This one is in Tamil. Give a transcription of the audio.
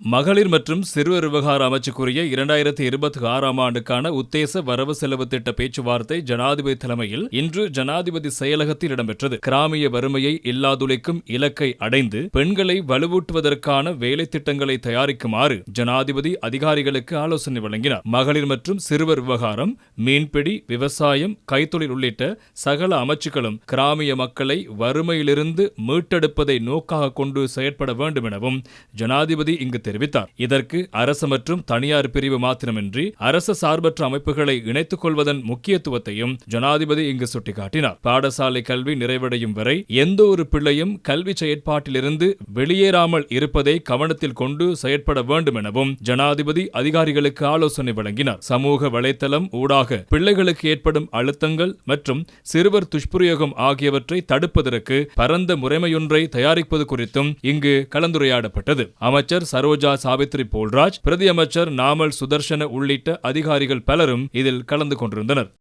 மகளிர் மற்றும் சிறுவர் விவகார அமைச்சுக்குரிய இரண்டாயிரத்தி இருபத்தி ஆறாம் ஆண்டுக்கான உத்தேச வரவு செலவு திட்ட பேச்சுவார்த்தை ஜனாதிபதி தலைமையில் இன்று ஜனாதிபதி செயலகத்தில் இடம்பெற்றது. கிராமிய வறுமையை இல்லாதுளைக்கும் இலக்கை அடைந்து பெண்களை வலுவூட்டுவதற்கான வேலை திட்டங்களை தயாரிக்குமாறு ஜனாதிபதி அதிகாரிகளுக்கு ஆலோசனை வழங்கினார். மகளிர் மற்றும் சிறுவர் விவகாரம் மீன்பிடி விவசாயம் கைத்தொழில் உள்ளிட்ட சகல அமைச்சுக்களும் கிராமிய மக்களை வறுமையிலிருந்து மீட்டெடுப்பதை நோக்காக கொண்டு செயற்பட வேண்டும் எனவும் ஜனாதிபதி இங்கு தெரிவித்தார். இதற்கு அரசு மற்றும் தனியார் பிரிவு மாத்திரமின்றி அரசு சார்பற்ற அமைப்புகளை இணைத்துக் கொள்வதன் முக்கியத்துவத்தையும் ஜனாதிபதி இங்கு சுட்டிக்காட்டினார். பாடசாலை கல்வி நிறைவடையும் வரை எந்த ஒரு பிள்ளையும் கல்வி செயற்பாட்டிலிருந்து வெளியேறாமல் இருப்பதை கவனத்தில் கொண்டு செயற்பட வேண்டும் எனவும் ஜனாதிபதி அதிகாரிகளுக்கு ஆலோசனை வழங்கினார். சமூக வலைத்தளம் ஊடாக பிள்ளைகளுக்கு ஏற்படும் அழுத்தங்கள் மற்றும் சிறுவர் துஷ்பிரயோகம் ஆகியவற்றை தடுப்பதற்கு பரந்த முறைமையொன்றை தயாரிப்பது குறித்தும் இங்கு கலந்துரையாடப்பட்டது. அமைச்சர் சரோஜ் சாவித்ரி போல்ராஜ் பிரதி அமைச்சர் நாமல் சுதர்ஷன உள்ளிட்ட அதிகாரிகள் பலரும் இதில் கலந்து கொண்டிருந்தனர்.